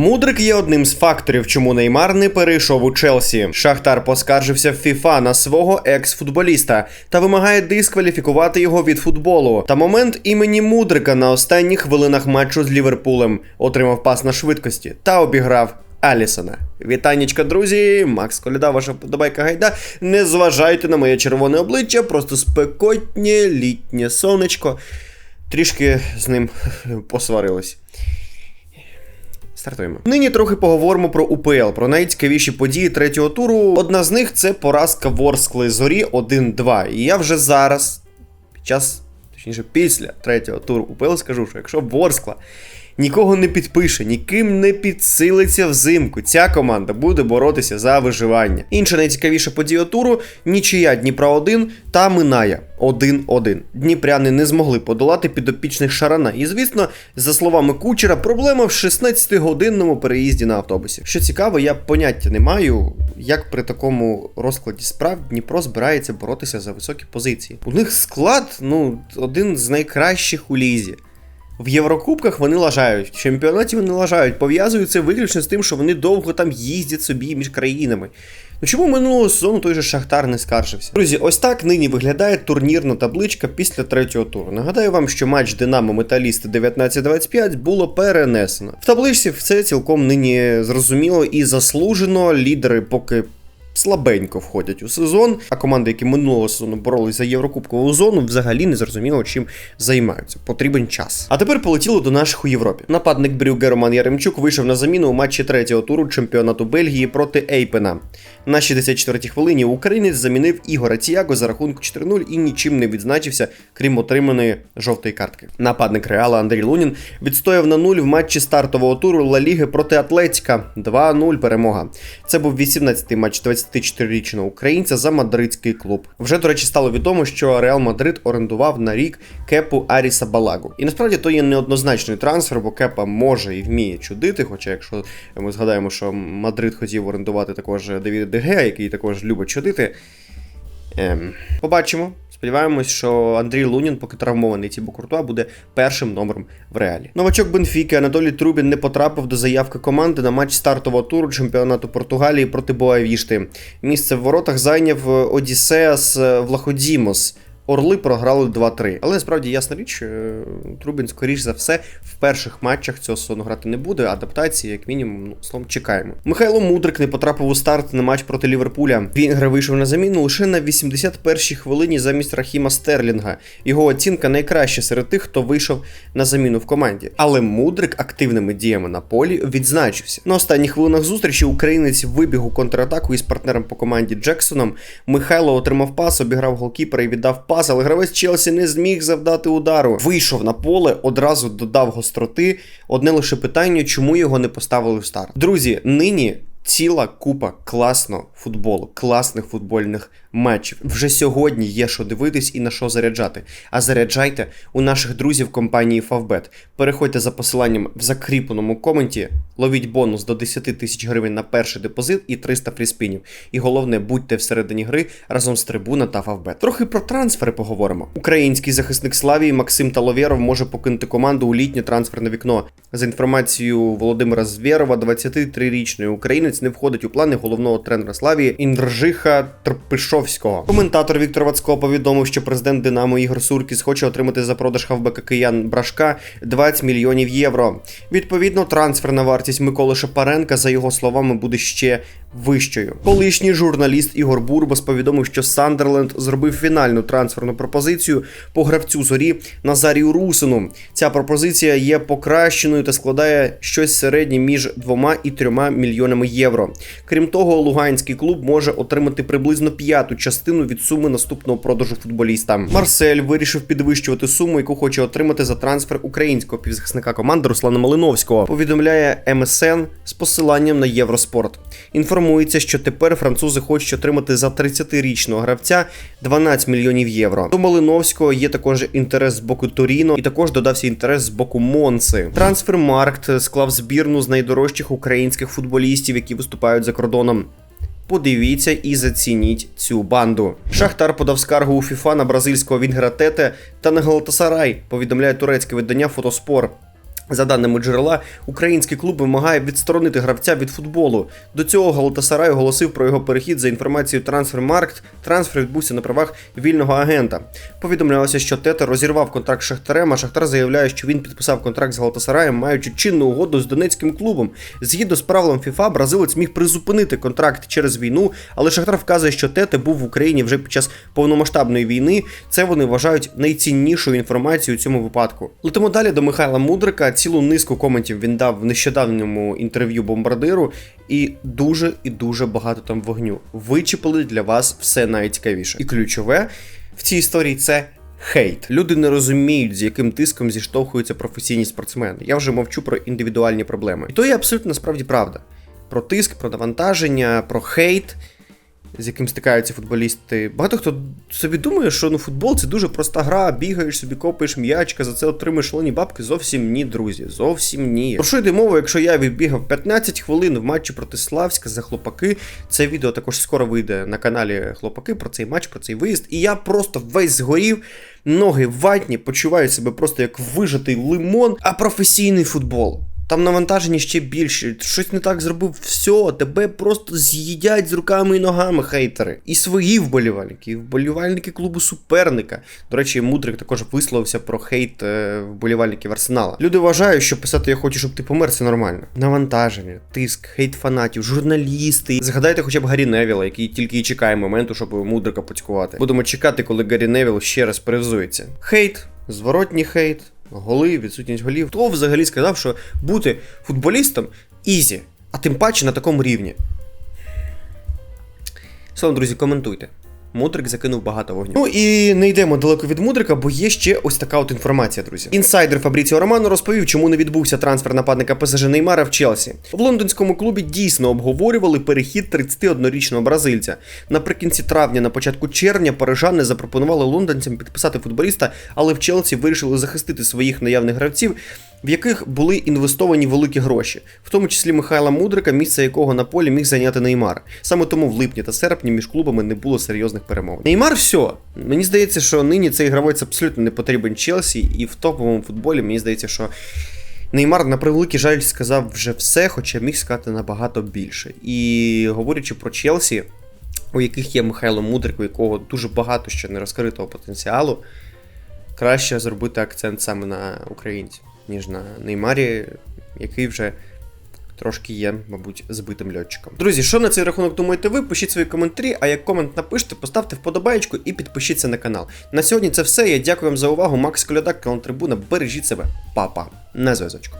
Мудрик є одним з факторів, чому Неймар не перейшов у Челсі. Шахтар поскаржився в ФІФА на свого екс-футболіста та вимагає дискваліфікувати його від футболу. Та момент імені Мудрика на останніх хвилинах матчу з Ліверпулем отримав пас на швидкості та обіграв. Алісона. Вітаннячка, друзі! Макс Коляда, ваша подобайка гайда. Не зважайте на моє червоне обличчя, просто спекотнє літнє сонечко. Трішки з ним посварились. Стартуємо. Нині трохи поговоримо про УПЛ, про найцікавіші події третього туру. Одна з них це поразка Ворскли зорі 1-2. І я вже зараз, під час, точніше, після третього туру УПЛ скажу, що якщо Ворскла нікого не підпише, ніким не підсилиться взимку. Ця команда буде боротися за виживання. Інша найцікавіша подія туру нічия Дніпра 1 та Минає 1-1. Дніпряни не змогли подолати підопічних Шарана. І звісно, за словами кучера, проблема в 16-годинному переїзді на автобусі. Що цікаво, я поняття не маю, як при такому розкладі справ Дніпро збирається боротися за високі позиції. У них склад, ну, один з найкращих у лізі. В Єврокубках вони лажають, в чемпіонаті вони лажають, пов'язують це виключно з тим, що вони довго там їздять собі між країнами. Ну чому минулого сезону той же Шахтар не скаржився? Друзі, ось так нині виглядає турнірна табличка після третього туру. Нагадаю вам, що матч Динамо Металісти 19-25 було перенесено. В табличці все цілком нині зрозуміло і заслужено. Лідери поки слабенько входять у сезон, а команди, які минулого сезону боролись за Єврокубкову зону, взагалі не зрозуміло, чим займаються. Потрібен час. А тепер полетіло до наших у Європі. Нападник Брюгге Роман Яремчук вийшов на заміну у матчі третього туру чемпіонату Бельгії проти Ейпена. На 64-й хвилині українець замінив Ігора Тіаго за рахунку 4-0 і нічим не відзначився, крім отриманої жовтої картки. Нападник Реала Андрій Лунін відстояв на нуль в матчі стартового туру Ла Ліги проти Атлетіка. 2-0 перемога. Це був 18-й матч 24-річного українця за мадридський клуб. Вже, до речі, стало відомо, що Реал Мадрид орендував на рік кепу Аріса Балагу. І насправді то є неоднозначний трансфер, бо кепа може і вміє чудити. Хоча, якщо ми згадаємо, що Мадрид хотів орендувати також Девіда Дегея, який також любить чудити. Ем, побачимо. Сподіваємось, що Андрій Лунін, поки травмований Тібо Куртуа, буде першим номером в реалі. Новачок Бенфіки Анатолій Трубін не потрапив до заявки команди на матч стартового туру чемпіонату Португалії проти Боавішти. Місце в воротах зайняв Одіссеас Влаходімос. Орли програли 2-3. Але справді ясна річ, е, Трубін, скоріш за все, в перших матчах цього сезону грати не буде. Адаптації, як мінімум, ну, словом, чекаємо. Михайло Мудрик не потрапив у старт на матч проти Ліверпуля. Вінгер вийшов на заміну лише на 81-й хвилині замість Рахіма Стерлінга. Його оцінка найкраща серед тих, хто вийшов на заміну в команді. Але Мудрик активними діями на полі відзначився. На останніх хвилинах зустрічі українець вибіг у контратаку із партнером по команді Джексоном. Михайло отримав пас, обіграв голкіпера і віддав пас пас, але гравець Челсі не зміг завдати удару. Вийшов на поле, одразу додав гостроти. Одне лише питання, чому його не поставили в старт. Друзі, нині ціла купа класного футболу, класних футбольних матчів. Вже сьогодні є що дивитись і на що заряджати. А заряджайте у наших друзів компанії Favbet. Переходьте за посиланням в закріпленому коменті, ловіть бонус до 10 тисяч гривень на перший депозит і 300 фріспінів. І головне, будьте всередині гри разом з Трибуна та Favbet. Трохи про трансфери поговоримо. Український захисник Славії Максим Таловєров може покинути команду у літнє трансферне вікно. За інформацією Володимира Звєрова, 23-річний українець не входить у плани головного тренера Славії Індржиха Трпишовського. Коментатор Віктор Вацько повідомив, що президент Динамо Ігор Суркіс хоче отримати за продаж хавбека киян Брашка 20 мільйонів євро. Відповідно, трансферна вартість Миколи Шапаренка, за його словами, буде ще вищою. Колишній журналіст Ігор Бурбас повідомив, що Сандерленд зробив фінальну трансферну пропозицію по гравцю зорі Назарію Русину. Ця пропозиція є покращеною та складає щось середнє між 2 і 3 мільйонами євро. Крім того, луганський клуб може отримати приблизно п'яту частину від суми наступного продажу футболіста. Марсель вирішив підвищувати суму, яку хоче отримати за трансфер українського півзахисника команди Руслана Малиновського. Повідомляє МСН з посиланням на Євроспорт. Інформується, що тепер французи хочуть отримати за 30-річного гравця 12 мільйонів євро. До Малиновського є також інтерес з боку Торіно, і також додався інтерес з боку Монци. Трансфермаркт склав збірну з найдорожчих українських футболістів, які виступають за кордоном. Подивіться і зацініть цю банду. Шахтар подав скаргу у ФІФА на бразильського Вінгера Тете та на Галатасарай, повідомляє турецьке видання Фотоспор. За даними джерела, український клуб вимагає відсторонити гравця від футболу. До цього Галатасарай оголосив про його перехід за інформацією Трансфермаркт. Трансфер відбувся на правах вільного агента. Повідомлялося, що Тета розірвав контракт з Шахтарем, а Шахтар заявляє, що він підписав контракт з Галатасараєм, маючи чинну угоду з донецьким клубом. Згідно з правилом ФІФА, бразилець міг призупинити контракт через війну, але Шахтар вказує, що Тете був в Україні вже під час повномасштабної війни. Це вони вважають найціннішою інформацією у цьому випадку. Летимо далі до Михайла Мудрика. Цілу низку коментів він дав в нещодавньому інтерв'ю бомбардиру, і дуже і дуже багато там вогню. Вичепили для вас все найцікавіше. І ключове в цій історії це. Хейт. Люди не розуміють, з яким тиском зіштовхуються професійні спортсмени. Я вже мовчу про індивідуальні проблеми. І то є абсолютно насправді правда. Про тиск, про навантаження, про хейт, з яким стикаються футболісти. Багато хто собі думає, що ну, футбол це дуже проста гра, бігаєш собі, копаєш м'ячка, за це отримаєш шалені бабки. Зовсім ні, друзі. Зовсім ні. Про що йде мова, якщо я відбігав 15 хвилин в матчі проти Славська за хлопаки. Це відео також скоро вийде на каналі Хлопаки про цей матч, про цей виїзд. І я просто весь згорів, ноги ватні, почуваю себе просто як вижатий лимон, а професійний футбол. Там навантаження ще більше. Щось не так зробив, все, тебе просто з'їдять з руками і ногами хейтери. І свої вболівальники, і вболівальники клубу суперника. До речі, Мудрик також висловився про хейт е, вболівальників Арсенала. Люди вважають, що писати я хочу, щоб ти помер, це нормально. Навантаження, тиск, хейт фанатів, журналісти. Згадайте хоча б Гаррі Невіла, який тільки і чекає моменту, щоб Мудрика поцькувати. Будемо чекати, коли Гаррі Невіл ще раз перевзується. Хейт, зворотній хейт. Голи, відсутність голів. Хто взагалі сказав, що бути футболістом ізі, а тим паче на такому рівні. Словом, друзі, коментуйте. Мудрик закинув багато вогню. Ну і не йдемо далеко від Мудрика, бо є ще ось така от інформація, друзі. Інсайдер Фабріціо Романо розповів, чому не відбувся трансфер нападника ПСЖ Неймара в Челсі. В лондонському клубі дійсно обговорювали перехід 31-річного бразильця. Наприкінці травня, на початку червня, парижани запропонували лондонцям підписати футболіста, але в Челсі вирішили захистити своїх наявних гравців. В яких були інвестовані великі гроші, в тому числі Михайла Мудрика, місце якого на полі міг зайняти Неймар. Саме тому в липні та серпні між клубами не було серйозних перемовин. Неймар, все. Мені здається, що нині цей гравець абсолютно не потрібен Челсі, і в топовому футболі мені здається, що Неймар, на превеликий жаль, сказав вже все, хоча міг сказати набагато більше. І говорячи про Челсі, у яких є Михайло Мудрик, у якого дуже багато ще не розкритого потенціалу, краще зробити акцент саме на українців, ніж на Неймарі, який вже. Трошки є, мабуть, збитим льотчиком. Друзі, що на цей рахунок думаєте ви? Пишіть свої коментарі, а як комент напишете, поставте вподобаєчку і підпишіться на канал. На сьогодні це все. Я дякую вам за увагу. Макс Колядак, канал Трибуна. Бережіть себе, Па-па. На зв'язочку.